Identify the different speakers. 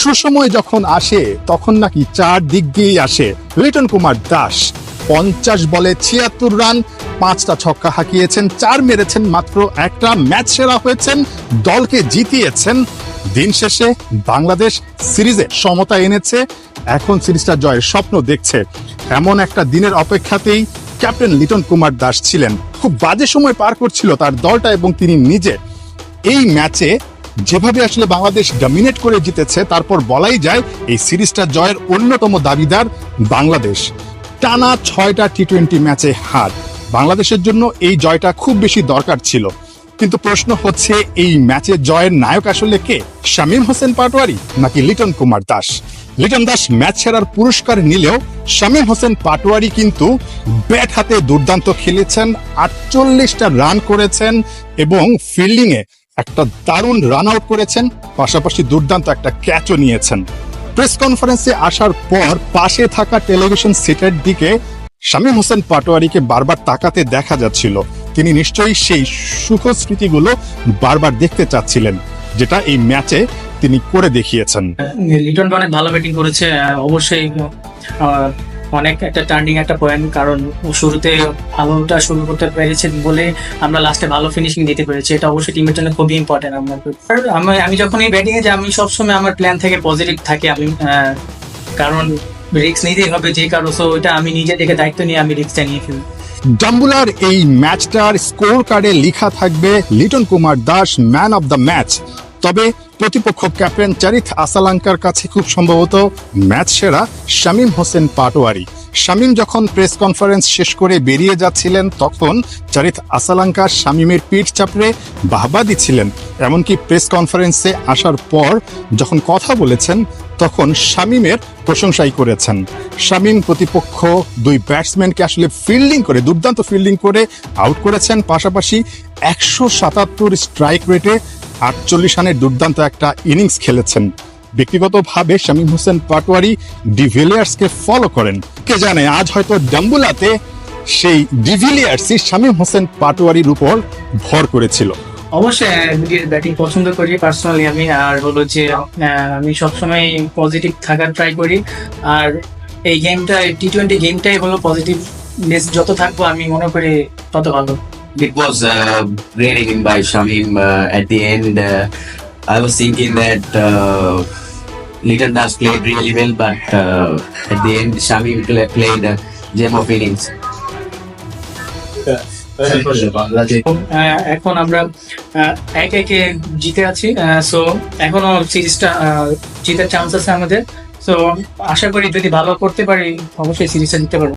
Speaker 1: সুসময় যখন আসে, তখন নাকি চার দিক দিয়েই আসে। লিটন কুমার দাস, পঞ্চাশ বলে ছিয়াত্তর রান, পাঁচটা ছক্কা হাঁকিয়েছেন, চার মেরেছেন, মাত্র একটা ম্যাচ সেরা হয়েছেন, দলকে জিতিয়েছেন। দিন শেষে বাংলাদেশ সিরিজে সমতা এনেছে, এখন সিরিজটা জয়ের স্বপ্ন দেখছে। এমন একটা দিনের অপেক্ষাতেই ক্যাপ্টেন লিটন কুমার দাস ছিলেন। খুব বাজে সময় পার করছিল তার দলটা এবং তিনি নিজে। এই ম্যাচে যেভাবে আসলে বাংলাদেশ ডমিনেট করে জিতেছে, তারপর বলাই যায় এই সিরিজটা জয়ের অন্যতম দাবিদার বাংলাদেশ। টানা ছয়টা টি টোয়েন্টি ম্যাচে হার। বাংলাদেশের জন্য এই জয়টা খুব বেশি দরকার ছিল। কিন্তু প্রশ্ন হচ্ছে, এই ম্যাচে জয়ের নায়ক আসলে কে? শামীম হোসেন পাটোয়ারি নাকি লিটন কুমার দাস? লিটন দাস ম্যাচ সেরার পুরস্কার নিলেও শামীম হোসেন পাটোয়ারি কিন্তু ব্যাট হাতে দুর্দান্ত খেলেছেন, আটচল্লিশটা রান করেছেন এবং ফিল্ডিং এ একটা দারুণ রান আউট করেছেন, পাশাপাশি দুর্দান্ত একটা ক্যাচও নিয়েছেন। প্রেস কনফারেন্সে আসার পর পাশে থাকা টেলিভিশন সেটের দিকে শামীম হোসেন পাটোয়ারিকে বারবার তাকাতে দেখা যাচ্ছিল। তিনি নিশ্চয়ই সেই সুখ স্মৃতিগুলো বারবার দেখতে চাচ্ছিলেন, যেটা এই ম্যাচে তিনি করে দেখিয়েছেন।
Speaker 2: লিটন অনেক ভালো ব্যাটিং করেছে, অবশ্যই অনেক একটা টার্নিং একটা পয়েন্ট কারণ শুরুতে ভালোটা শুরু করতে পেরেছে বলে আমরা লাস্টে ভালো ফিনিশিং দিতে পেরেছি। এটা অবশ্যই টিমের জন্য খুবই ইম্পর্টেন্ট আমার আমি আমি যখন এই ব্যাটিং এ যাই, আমি সবসময় আমার প্ল্যান থেকে পজিটিভ থাকি। আমি কারণ রিস্ক নিতেই হবে যে কারও। সো ওইটা আমি নিজে থেকে দায়িত্ব নিয়ে আমি রিস্কটা নিয়ে ফেলি
Speaker 1: ডাম্বুলার এই ম্যাচটার স্কোর কার্ডে লেখা থাকবে Liton Kumar Das man of the match তবে প্রতিপক্ষ ক্যাপ্টেন চারিথ আসালাঙ্কার কাছে খুব সম্ভবত ম্যাচ সেরা শামীম হোসেন পাটোয়ারি। শামীম যখন প্রেস কনফারেন্স শেষ করে বেরিয়ে যাচ্ছিলেন, তখন চারিথ আসালাঙ্কা শামীমের পিঠ চাপড়ে বাহবা দিচ্ছিলেন এমনকি প্রেস কনফারেন্সে আসার পর যখন কথা বলেছেন, তখন শামীমের প্রশংসাই করেছেন। শামীম প্রতিপক্ষ দুই ব্যাটসম্যানকে আসলে ফিল্ডিং করে, দুর্দান্ত ফিল্ডিং করে আউট করেছেন। পাশাপাশি একশো সাতাত্তর স্ট্রাইক রেটে আটচল্লিশ রানের দুর্দান্ত একটা ইনিংস খেলেছেন। ব্যক্তিগতভাবে শামীম হোসেন পাটোয়ারি ডিভিলিয়ার্সকে ফলো করেন। কে জানে, আজ হয়তো ডাম্বুলাতে সেই ডিভিলিয়ার্সই শামীম হোসেন পাটোয়ারির উপর ভর করেছিল।
Speaker 2: অবশ্যই ব্যাটিং পছন্দ করি পার্সোনালি আমি। আর হলো যে আমি সবসময় পজিটিভ থাকার ট্রাই করি। আর এই গেমটা টি টোয়েন্টি গেমটাই হলো পজিটিভ যত থাকব আমি মনে করি তত ভালো।
Speaker 3: It was uh, great inning by Shamim. Uh, at the end, uh, I was thinking that uh, Little Das played really well, but uh, at the end, Shamim played a gem of innings.
Speaker 2: এখন আমরা আহ, এক একে জিতে আছি so এখনও সিরিজটা জিতার chance আছে আমাদের সো আশা করি যদি ভালো করতে পারি অবশ্যই সিরিজটা জিততে পারব